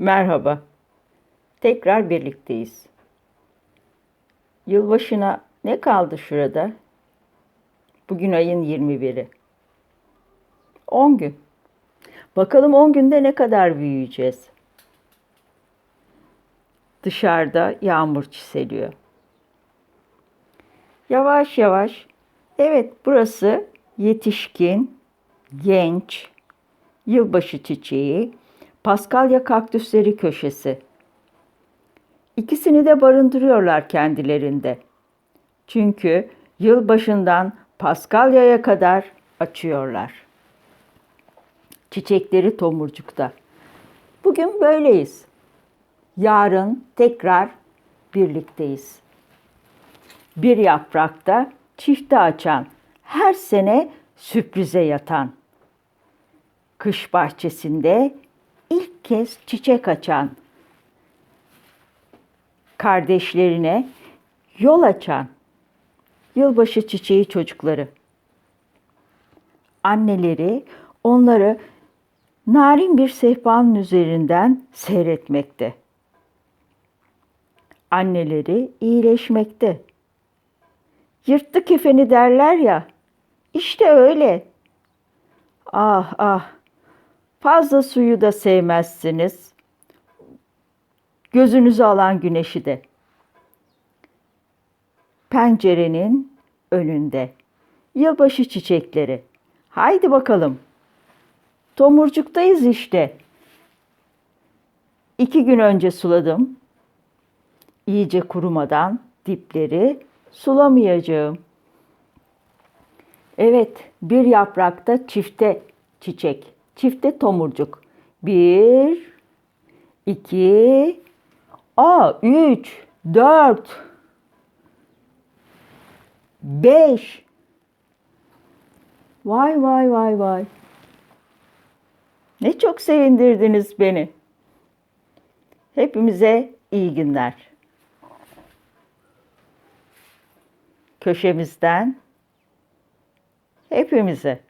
Merhaba. Tekrar birlikteyiz. Yılbaşına ne kaldı şurada? Bugün ayın 21'i. 10 gün. Bakalım 10 günde ne kadar büyüyeceğiz? Dışarıda yağmur çiseliyor. Yavaş yavaş. Evet, burası yetişkin, genç, yılbaşı çiçeği, Paskalya kaktüsleri köşesi. İkisini de barındırıyorlar kendilerinde. Çünkü yılbaşından Paskalya'ya kadar açıyorlar. Çiçekleri tomurcukta. Bugün böyleyiz. Yarın tekrar birlikteyiz. Bir yaprakta çifte açan, her sene sürprize yatan. Kış bahçesinde kez çiçek açan. Kardeşlerine yol açan. Yılbaşı çiçeği çocukları. Anneleri onları narin bir sehpanın üzerinden seyretmekte. Anneleri iyileşmekte. Yırttı kefeni derler ya. İşte öyle. Ah ah. Fazla suyu da sevmezsiniz. Gözünüzü alan güneşi de. Pencerenin önünde. Yılbaşı çiçekleri. Haydi bakalım. Tomurcuktayız işte. İki gün önce suladım. İyice kurumadan dipleri sulamayacağım. Evet, bir yaprakta çifte çiçek, çifte tomurcuk. Bir, iki, a, üç, dört, beş. Vay vay vay vay. Ne çok sevindirdiniz beni. Hepimize iyi günler. Köşemizden hepimize